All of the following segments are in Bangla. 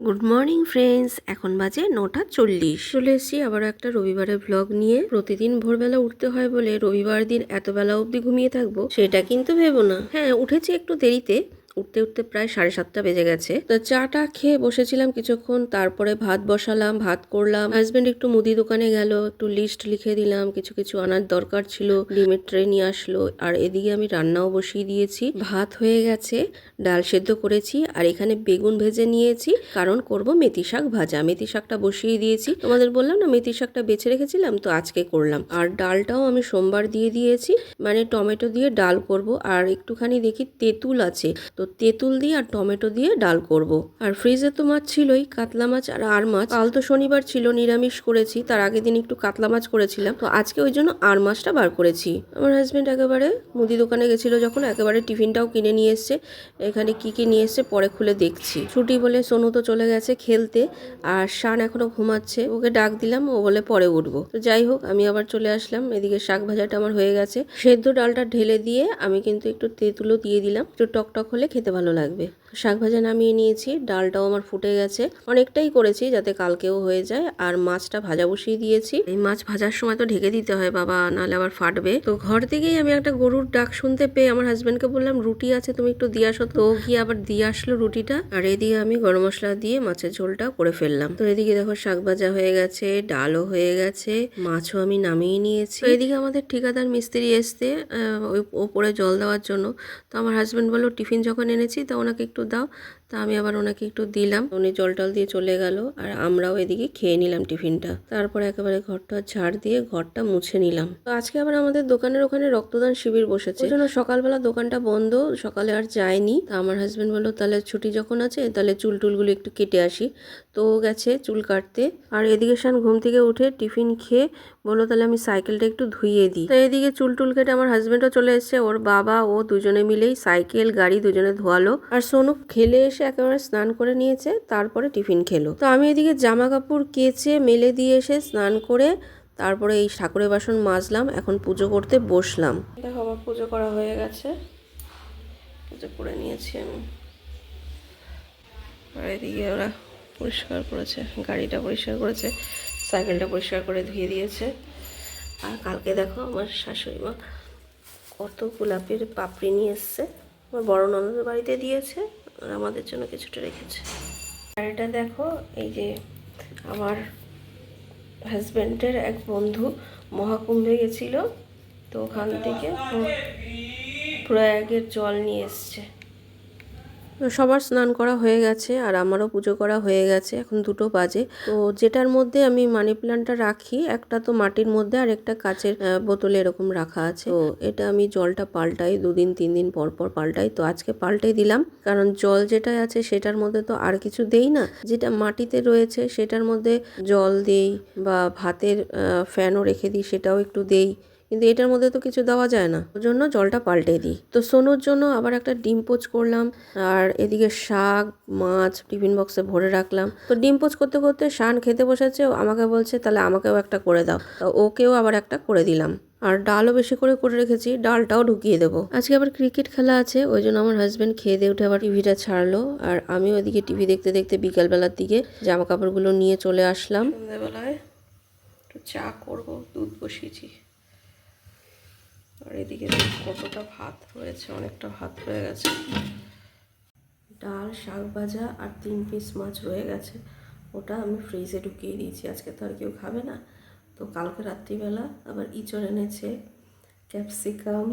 গুড মর্নিং ফ্রেন্ডস এখন বাজে নটা চল্লিশ। চলে এসেছি আবার একটা রবিবারের ভ্লগ নিয়ে। প্রতিদিন ভোরবেলা উঠতে হয় বলে রবিবার দিন এত বেলা অবধি ঘুমিয়ে থাকব, সেটা কিন্তু ভেবো না। হ্যাঁ উঠেছি একটু দেরিতে উঠতে উঠতে প্রায় সাড়ে সাতটা বেজে গেছে। তো চাটা খেয়ে বসেছিলাম কিছুক্ষণ, তারপরে ভাত বসালাম, ভাত করলাম। হাজবেন্ড একটু মুদি দোকানে গেল, একটু লিস্ট লিখে দিলাম, কিছু কিছু আনার দরকার ছিল। ডিমের ট্রে নিয়ে আসলো, আর এদিকে আমি রান্নাও বসিয়ে দিয়েছি। ভাত হয়ে গেছে, ডাল সেদ্ধ করেছি, আর এখানে বেগুন ভেজে নিয়েছি। কারণ করব মেথি শাক ভাজা। মেথি শাকটা বসিয়ে দিয়েছি। তোমাদের বললাম না, মেথি শাকটা বেছে রেখেছিলাম, তো আজকে করলাম। আর ডালটাও আমি সোমবার দিয়ে দিয়েছি। মানে টমেটো দিয়ে ডাল করব, আর একটুখানি দেখি তেঁতুল আছে। তো তেঁতুল দিয়ে আর টমেটো দিয়ে ডাল করব। আর ফ্রিজে তো মাছ ছিলই, কাতলা মাছ আর আর মাছ। কাল তো শনিবার ছিল, নিরামিষ করেছি, তার আগের দিন একটু কাতলা মাছ করেছিলাম। তো আজকে ওই জন্য আর মাছটা বার করেছি। আমার হাজব্যান্ড একেবারে মুদি দোকানে গেছিল যখন, একেবারে টিফিনটাও কিনে নিয়ে এসছে। এখানে কি কি নিয়ে এসছে পরে খুলে দেখছি। ছুটি বলে সোনু তো চলে গেছে খেলতে, আর শান এখনও ঘুমাচ্ছে। ওকে ডাক দিলাম, ও বলে পরে উঠবো। তো যাই হোক, আমি আবার চলে আসলাম, এদিকে শাক ভাজাটা আমার হয়ে গেছে। সেদ্ধ ডালটা ঢেলে দিয়ে আমি কিন্তু একটু তেঁতুলও দিয়ে দিলাম, একটু টকটক হলে খেতে ভালো লাগবে। শাক ভাজা নামিয়ে নিয়েছি, ডালটাও আমার ফুটে গেছে। অনেকটাই করেছি যাতে কালকেও হয়ে যায়, আর মাছটা ভাজা বসিয়ে দিয়েছি। এই মাছ ভাজার সময় তো ঢেকে দিতে হয় বাবা, নাহলে আবার ফাটবে। তো ঘর থেকেই আমি একটা গরুর ডাক শুনতে পেয়ে আমার হাজব্যান্ডকে বললাম, রুটি আছে, তুমি একটু দিয়ে আসো। তো গিয়ে আবার দিয়ে আসলো রুটিটা, আর এদিকে আমি গরম মশলা দিয়ে মাছের ঝোলটা করে ফেললাম। তো এদিকে দেখো শাক ভাজা হয়ে গেছে, ডালও হয়ে গেছে, মাছও আমি নামিয়ে নিয়েছি। এদিকে আমাদের ঠিকাদার মিস্ত্রি এসতে ওই ওপরে জল দেওয়ার জন্য। তো আমার হাজব্যান্ড বলল, টিফিন যখন এনেছি, তা ওনাকে একটু দাও। তা আমি আবার ওনাকে একটু দিলাম। উনি জল টল দিয়ে চলে গেল আর আমরাও এদিকে খেয়ে নিলাম টিফিনটা। তারপরে একেবারে ঘরটা ঝাড় দিয়ে ঘরটা মুছে নিলাম। তো আজকে আবার আমাদের দোকানের ওখানে রক্তদান শিবির বসেছে। জন্য সকালবেলা দোকানটা বন্ধ, সকালে আর যায়নি তা আমার হাজব্যান্ড বলল, তাহলে ছুটি যখন আছে, তাহলে চুল টুলগুলো একটু কেটে আসি। তো গেছে চুল কাটতে। আর এদিকে শান ঘুম থেকে উঠে টিফিন খেয়ে বলল, তাহলে আমি সাইকেলটা একটু ধুইয়ে দিই। তো এদিকে চুল টুল কেটে আমার হাজব্যান্ডও চলে এসেছে। ওর বাবা, ও দুজনে মিলেই সাইকেল, গাড়ি দুজনে ধোয়ালো। আর সোনু খেলে এসে একেবারে স্নান করে নিয়েছে, তারপরে টিফিন খেলো। তো আমি এদিকে জামা কাপড় কেচে মেলে দিয়ে এসে স্নান করে তারপরে এই ঠাকুরের বাসন মাজলাম, এখন পুজো করতে বসলাম। দেখো আমার পুজো করা হয়ে গেছে। পুজো করে নিয়েছি আমি। আর এদিকে ওরা পরিষ্কার করেছে, গাড়িটা পরিষ্কার করেছে, সাইকেলটা পরিষ্কার করে ধুয়ে দিয়েছে। আর কালকে দেখো আমার শাশুড়ি মা কত গোলাপের পাপড়ি নিয়ে এসছে। আমার বড় ননদের বাড়িতে দিয়েছে। আর আমাদের জন্য কিছুটা রেখেছে। আর এটা দেখো এই যে আমার হাজব্যান্ডের এক বন্ধু মহাকুম্ভে গেছিল তো ওখান থেকে প্রয়াগের জল নিয়ে এসছে। সবার স্নান করা হয়ে গেছে আর আমারও পুজো করা হয়ে গেছে, এখন দুটো বাজে। তো যেটার মধ্যে আমি মানি প্ল্যান্টটা রাখি, একটা তো মাটির মধ্যে আর একটা কাচের বোতলে এরকম রাখা আছে। তো এটা আমি জলটা পাল্টাই, দুদিন, তিন দিন পর পর পাল্টাই। তো আজকে পাল্টাই দিলাম, কারণ জল যেটা আছে সেটার মধ্যে তো আর কিছু দেই না। যেটা মাটিতে রয়েছে সেটার মধ্যে জল দেই বা ভাতের ফ্যানও রেখে দিই সেটাও একটু দেই। কিন্তু এটার মধ্যে তো কিছু দেওয়া যায় না। ওর জন্য জলটা পাল্টে দিই। তো সোনুর জন্য আবার একটা ডিম পোচ করলাম আর এদিকে শাক, মাছ টিফিন বক্সে ভরে রাখলাম। তো ডিম পোচ করতে করতে শান খেতে বসেছে আমাকে বলছে, তাহলে আমাকেও একটা করে দাও। ওকেও আবার একটা করে দিলাম। আর ডালও বেশি করে করে রেখেছি, ডালটাও ঢুকিয়ে দেবো। আজকে আবার ক্রিকেট খেলা আছে, ওই জন্য আমার হাজব্যান্ড খেয়ে দিয়ে উঠে আবার টিভিটা ছাড়লো। আর আমি ওদিকে টিভি দেখতে দেখতে বিকালবেলার দিকে জামা কাপড়গুলো নিয়ে চলে আসলাম। সন্ধ্যেবেলায় একটু চা করব, দুধ বসিয়েছি। আর এদিকে কতটা ভাত রয়েছে অনেকটা ভাত রয়ে গেছে। ডাল, শাক ভাজা আর তিন পিস মাছ রয়ে গেছে। ওটা আমি ফ্রিজে ঢুকিয়ে দিয়েছি, আজকে তো আর কেউ খাবে না। তো কালকে রাত্রিবেলা আবার ইঁচড় এনেছে ক্যাপসিকাম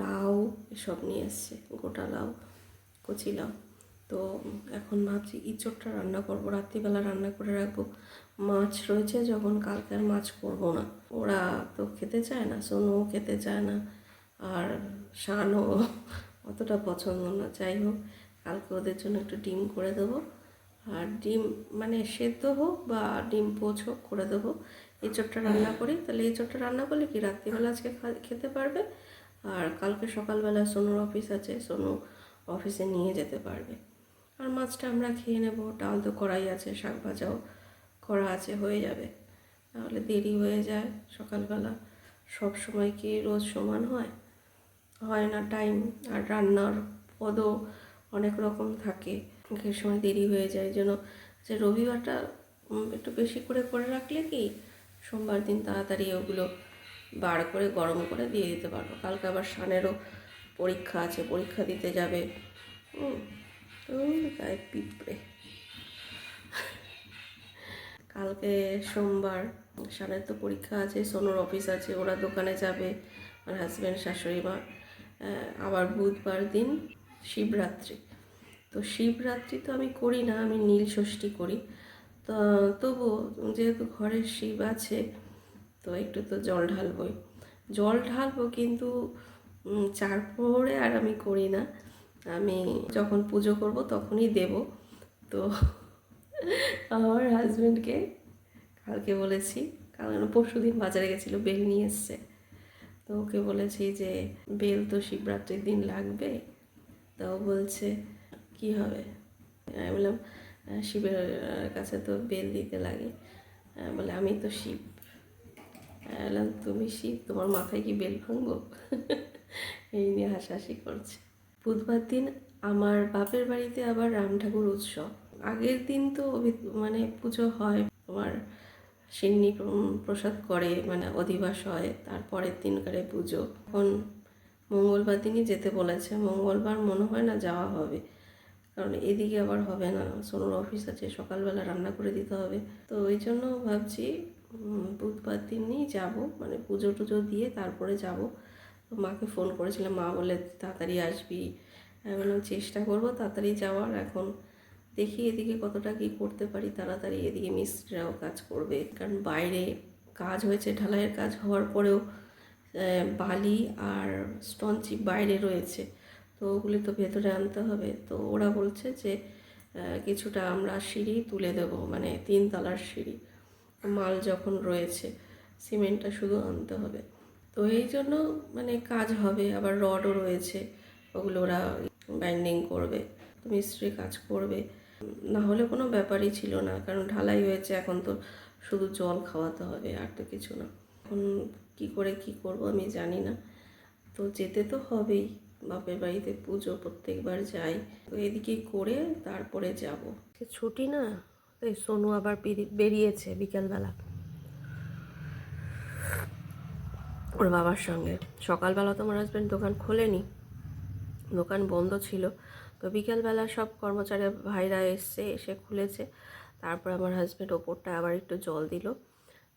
লাউ, এসব নিয়ে এসছে, গোটা লাউ, কচি লাউ। তো এখন ভাবছি ইঁচড়টা রান্না করব। রাত্রিবেলা রান্না করে রাখব। মাছ রয়েছে যখন, কালকে আর মাছ করব না। ওরা তো খেতে চায় না সোনুও খেতে চায় না, আর শানও অতটা পছন্দ না। যাই হোক, কালকে ওদের জন্য একটু ডিম করে দেবো। আর ডিম মানে সেদ্ধ হোক বা ডিম পোচ হোক করে দেবো। এঁচড়টা রান্না করি। তাহলে এঁচড়টা রান্না করলে কি, রাত্রিবেলা আজকে খেতে পারবে? আর কালকে সকালবেলা সোনুর অফিস আছে, সোনু অফিসে নিয়ে যেতে পারবে। আর মাছটা আমরা খেয়ে নেব। ডাল তো করাই আছে, শাক ভাজাও করা আছে, হয়ে যাবে। তাহলে দেরি হয়ে যায় সকালবেলা। সব সময় কি রোজ সমান হয়? হয় না টাইম আর রান্নার পদও অনেক রকম থাকে। সেই সময় দেরি হয়ে যায়। জন্য যে রবিবারটা একটু বেশি করে করে রাখলে কি সোমবার দিন তাড়াতাড়ি ওগুলো বার করে, গরম করে দিয়ে দিতে পারব। কালকে আবার সানেরও পরীক্ষা আছে, পরীক্ষা দিতে যাবে। হুম। গায়ে পিঁপড়ে। কালকে সোমবার সানের তো পরীক্ষা আছে, সোনুর অফিস আছে, ওরা দোকানে যাবে, আমার হাজব্যান্ড শাশুড়ি মা আবার বুধবার দিন শিবরাত্রি। তো শিবরাত্রি তো আমি করি না, আমি নীল ষষ্ঠী করি। তো তবুও যেহেতু ঘরে শিব আছে, তো একটু তো জল ঢালবই। জল ঢালবো কিন্তু চার আর আমি করি না। আমি যখন পুজো করব তখনই দেব। তো আমার হাজব্যান্ডকে কালকে বলেছি কারণ পরশু দিন বাজারে গেছিল, বেল নিয়ে এসছে। তো ওকে বলেছি যে, বেল তো শিবরাত্রির দিন লাগবে। তো বলছে, কি হবে? আমি বললাম শিবের কাছে তো বেল দিতে লাগে। বলে আমি তো শিব। বললাম, তুমি শিব, তোমার মাথায় কি বেল ভাঙবো? এই নিয়ে হাসাহাসি করছে। বুধবার দিন আমার বাপের বাড়িতে আবার রাম ঠাকুর উৎসব। আগের দিন তো মানে পুজো হয় তোমার সিন্নি প্রসাদ করে মানে অধিবাস হয় তারপরের দিন করে পুজো। এখন মঙ্গলবার দিনই যেতে বলেছে। মঙ্গলবার মনে হয় না যাওয়া হবে, কারণ এদিকে আবার হবে না। সোনুর অফিস আছে, সকালবেলা রান্না করে দিতে হবে। তো ওই জন্য ভাবছি বুধবার দিনই যাব মানে পুজো টুজো দিয়ে তারপরে যাব। মাকে ফোন করেছিলাম, মা বলে তাড়াতাড়ি আসবি। আমি বললাম, চেষ্টা করব তাড়াতাড়ি যাওয়ার। এখন দেখি এদিকে কতটা কি করতে পারি, তাড়াতাড়ি এদিকে মিস্ত্রিরাও কাজ করবে। কারণ বাইরে কাজ হয়েছে, ঢালাইয়ের কাজ হওয়ার পরেও বালি আর স্টোন চিপ বাইরে রয়েছে। তো ওগুলি তো ভেতরে আনতে হবে। তো ওরা বলছে যে কিছুটা আমরা সিঁড়ি তুলে দেব মানে তিনতলার সিঁড়ি। মাল যখন রয়েছে, সিমেন্টটা শুধু আনতে হবে। তো এই জন্য মানে কাজ হবে, আবার রডও রয়েছে, ওগুলো ওরা বাইন্ডিং করবে, মিস্ত্রি কাজ করবে। না হলে কোনো ব্যাপারই ছিল না, কারণ ঢালাই হয়েছে, এখন তো শুধু জল খাওয়াতে হবে আর তো কিছু না। এখন কি করে কি করব আমি জানি না। তো যেতে তো হবেই, বাপের বাড়িতে পুজো প্রত্যেকবার যাই। তো এদিকে করে তারপরে যাব। ছুটি না, তাই সোনু আবার বেরিয়েছে বিকেলবেলা। ওর বাবার সঙ্গে। সকালবেলা তো আমার হাজব্যান্ড দোকান খোলেনি। দোকান বন্ধ ছিল। তো বিকেলবেলা সব কর্মচারী ভাইরা এসছে, এসে খুলেছে। তারপর আমার হাজব্যান্ড ওপরটা আবার একটু জল দিল।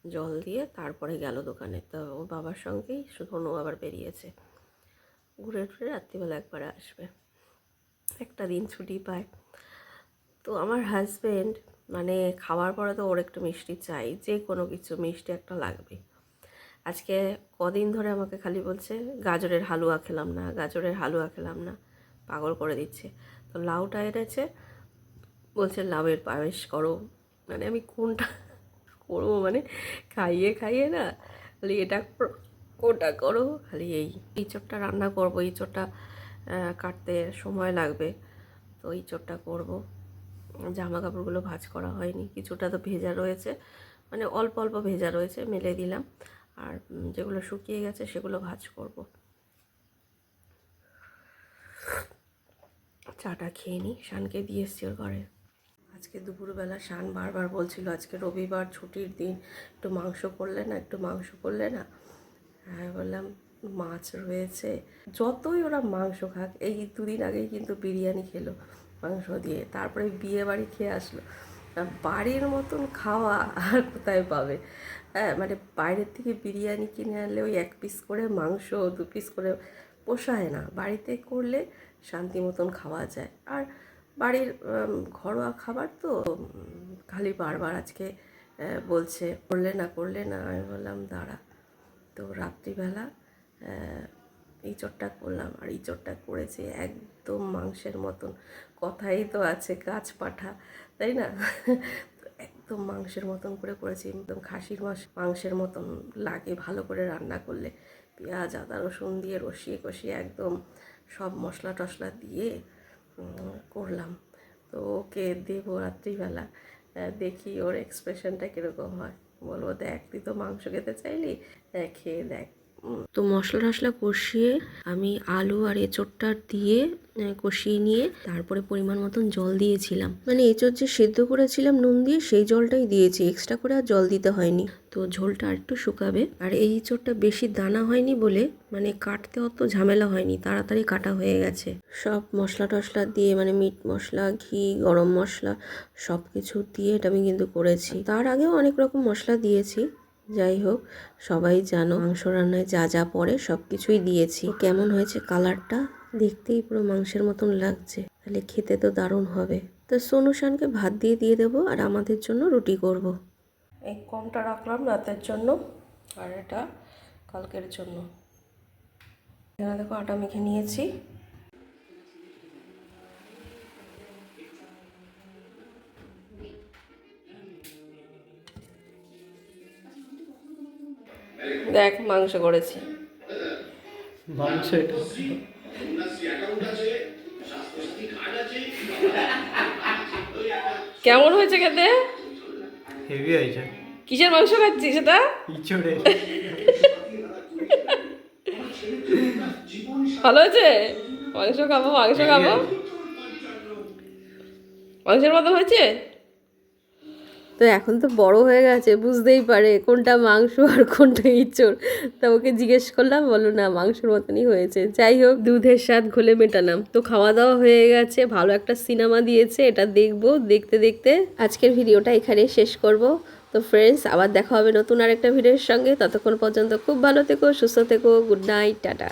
জল দিয়ে তারপরে গেল দোকানে। তো ওর বাবার সঙ্গেই শুধু আবার বেরিয়েছে। ঘুরে টুরে রাত্রিবেলা একবার আসবে। একটা দিন ছুটি পায়। তো আমার হাজবেন্ড মানে খাওয়ার পরে তো ওর একটু মিষ্টি চাই। যে কোনো কিছু মিষ্টি একটা লাগবে। আজকে কদিন ধরে আমাকে খালি বলছে, গাজরের হালুয়া খেলাম না, গাজরের হালুয়া খেলাম না, পাগল করে দিচ্ছে। তো লাউটা এনেছে, বলছে লাউয়ের পায়েস করো। মানে আমি কোনটা করব? মানে খাইয়ে খাইয়ে না, খালি এটা করো ওটা করো? খালি এই ইঁচড়টা রান্না করব, ইঁচড়টা কাটতে সময় লাগবে। তো ইঁচড়টা করব। জামা কাপড়গুলো ভাজ করা হয়নি, কিছুটা তো ভেজা রয়েছে। মানে অল্প অল্প ভেজা রয়েছে, মেলে দিলাম। আর যেগুলো শুকিয়ে গেছে সেগুলো ভাঁজ করব। চাটা খেয়ে নিই শানকে দিয়ে এসছি ওর ঘরে। আজকে দুপুরবেলা শান বারবার বলছিল, আজকে রবিবার ছুটির দিন, একটু মাংস করলে না, একটু মাংস করলে না? হ্যাঁ বললাম, মাছ রয়েছে। যতই ওরা মাংস খাক, এই দুদিন আগেই কিন্তু বিরিয়ানি খেলো, মাংস দিয়ে। তারপরে বিয়ে বাড়ি খেয়ে আসলো। বাড়ির মতন খাওয়া আর কোথায় পাবে? হ্যাঁ মানে বাইরের থেকে বিরিয়ানি কিনে আনলে ওই এক পিস করে মাংস, দু পিস করে পোষায় না। বাড়িতে করলে শান্তি মতন খাওয়া যায়। আর বাড়ির ঘরোয়া খাবার তো খালি বারবার আজকে বলছে, করলে না করলে না, আমি বললাম, দাঁড়া, তো রাত্রিবেলা ইঁচড়টা করলাম। আর ইঁচড়টা করেছে একদম মাংসের মতন। কথাই তো আছে, গাছ পাঠা, তাই না? একদম মাংসের মতন করে করেছি একদম খাসির মাংস মাংসের মতন লাগে ভালো করে রান্না করলে। পেঁয়াজ আদা রসুন দিয়ে রসিয়ে কষিয়ে একদম সব মশলা টশলা দিয়ে করলাম। তো ওকে দেবো রাত্রিবেলা দেখি ওর এক্সপ্রেশনটা কীরকম হয়। বলব দেখ তুই তো মাংস খেতে চাইলি? আহ, খেয়ে দেখ। তো মশলা টশলা কষিয়ে আমি আলু আর এঁচোড়টা দিয়ে কষিয়ে নিয়ে তারপরে পরিমাণ মতন জল দিয়েছিলাম। মানে এঁচড় যে সেদ্ধ করেছিলাম নুন দিয়ে, সেই জলটাই দিয়েছি। এক্সট্রা করে আর জল দিতে হয়নি। তো ঝোলটা একটু শুকাবে। আর এই এঁচড়টা বেশি দানা হয়নি বলে মানে কাটতে অত ঝামেলা হয়নি। তাড়াতাড়ি কাটা হয়ে গেছে। সব মশলা টশলা দিয়ে মানে মিট মশলা, ঘি, গরম মশলা সব কিছু দিয়ে এটা আমি কিন্তু করেছি। তার আগেও অনেক রকম মশলা দিয়েছি। যাই হোক, সবাই জানো মাংস রান্নায় যা যা পড়ে সব কিছুই দিয়েছি কেমন হয়েছে কালারটা? দেখতেই পুরো মাংসের মতন লাগছে। তাহলে খেতে তো দারুণ হবে। তো সোনু শানকে ভাত দিয়ে দিয়ে দেবো আর আমাদের জন্য রুটি করব। এই কমটা রাখলাম রাতের জন্য আর এটা কালকের জন্য। এখানে দেখো আটা মেখে নিয়েছি। দেখ মাংস করেছি। মাংস কেমন হয়েছে খেতে? হেভি হয়েছে। কিসের মাংস খাচ্ছিস সেটা? ইচড়ে। ভালো হয়েছে? মাংস খাব মাংস খাব। মাংসের মতো হয়েছে? তো এখন তো বড় হয়ে গেছে, বুঝতেই পারে কোনটা মাংস আর কোনটা ইঁচড়। তা ওকে জিজ্ঞেস করলাম বলো না, মাংসের মতনই হয়েছে। যাই হোক, দুধের স্বাদ ঘোলে মেটালাম। তো খাওয়া দাওয়া হয়ে গেছে, ভালো একটা সিনেমা দিয়েছে, এটা দেখব, দেখতে দেখতে। আজকের ভিডিওটা এখানে শেষ করব। তো ফ্রেন্ডস আবার দেখা হবে নতুন আরেকটা ভিডিওর সঙ্গে। ততক্ষণ পর্যন্ত খুব ভালো থেকো, সুস্থ থেকো গুড নাইট টাটা।